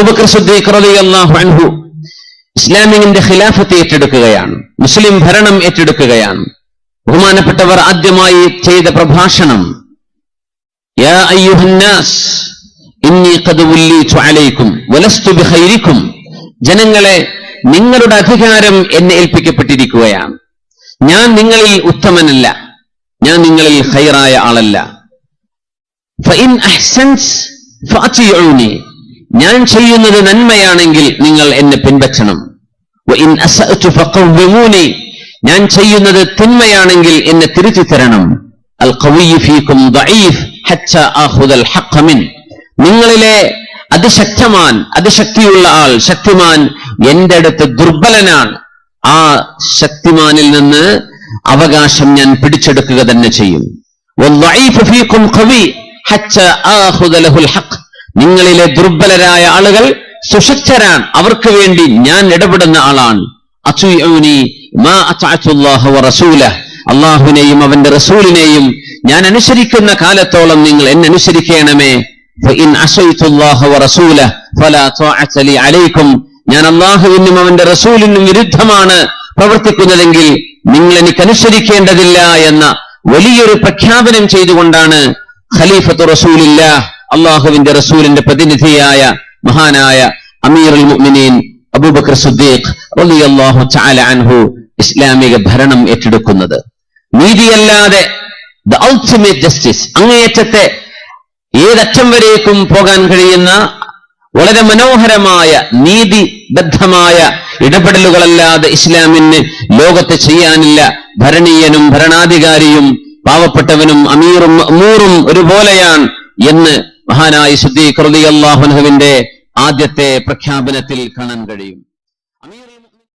അബൂബക്കർ റളിയല്ലാഹു അൻഹു ഇസ്ലാമിന്റെ ഖിലാഫത്ത് ഏറ്റെടുക്കുകയാണ്. മുസ്ലിം ഭരണം ഏറ്റെടുക്കുകയാണ്. ബഹുമാനപ്പെട്ടവർ ആദ്യമായി ചെയ്ത പ്രഭാഷണം യാ ഇന്നി അലൈക്കും വലസ്തു ജനങ്ങളെ നിങ്ങളുടെ അധികാരം എന്നെ ഏൽപ്പിക്കപ്പെട്ടിരിക്കുകയാണ്. ഞാൻ നിങ്ങളിൽ ഉത്തമനല്ല. ഞാൻ നിങ്ങളിൽ ഹൈറായ ആളല്ല. ഫഇൻ ഞാൻ ചെയ്യുന്നത് നന്മയാണെങ്കിൽ നിങ്ങൾ എന്നെ പിൻപറ്റണം ഞാൻ ചെയ്യുന്നത് തിന്മയാണെങ്കിൽ എന്നെ തിരിച്ചു തരണം. നിങ്ങളിലെ അതിശക്തമാൻ അതിശക്തിയുള്ള ആൾ ശക്തിമാൻ എന്റെ അടുത്ത് ദുർബലനാണ്. ആ ശക്തിമാനിൽ നിന്ന് അവകാശം ഞാൻ പിടിച്ചെടുക്കുക തന്നെ ചെയ്യും. ഹഖ്. നിങ്ങളിലെ ദുർബലരായ ആളുകൾ സുശക്തരാണ് അവർക്ക് വേണ്ടി ഞാൻ ഇടപെടുന്ന ആളാണ്. അള്ളാഹുവിനെയും അവന്റെ റസൂലിനെയും ഞാൻ അനുസരിക്കുന്ന കാലത്തോളം നിങ്ങൾ എന്നെ അനുസരിക്കണമേ. ഞാൻ അള്ളാഹുവിനും അവന്റെ റസൂലിനും വിരുദ്ധമാണ് പ്രവർത്തിക്കുന്നതെങ്കിൽ നിങ്ങൾ എനിക്ക് അനുസരിക്കേണ്ടതില്ല എന്ന വലിയൊരു പ്രഖ്യാപനം ചെയ്തുകൊണ്ടാണ് ഖലീഫത്ത് റസൂലില്ല അള്ളാഹുവിന്റെ റസൂലിന്റെ പ്രതിനിധിയായ മഹാനായ അമീറുൽ മുഅ്മിനീൻ അബൂബക്കർ സിദ്ദീഖ് റളിയല്ലാഹു തആല അൻഹു ഇസ്ലാമിക ഭരണം ഏറ്റെടുക്കുന്നത്. നീതിയല്ലാതെ ദ അൾട്ടിമേറ്റ് ജസ്റ്റിസ് അങ്ങേയറ്റത്തെ ഏതറ്റം വരേക്കും പോകാൻ കഴിയുന്ന വളരെ മനോഹരമായ നീതിബദ്ധമായ ഇടപെടലുകളല്ലാതെ ഇസ്ലാമിന് ലോകത്ത് ചെയ്യാനില്ല. ഭരണീയനും ഭരണാധികാരിയും പാവപ്പെട്ടവനും അമീറും അമൂറും ഒരുപോലെയാണ് എന്ന് മഹാനായ ശുദ്ധി റളിയല്ലാഹു അൻഹുവിന്റെ ആദ്യത്തെ പ്രഖ്യാപനത്തിൽ കാണാൻ കഴിയും.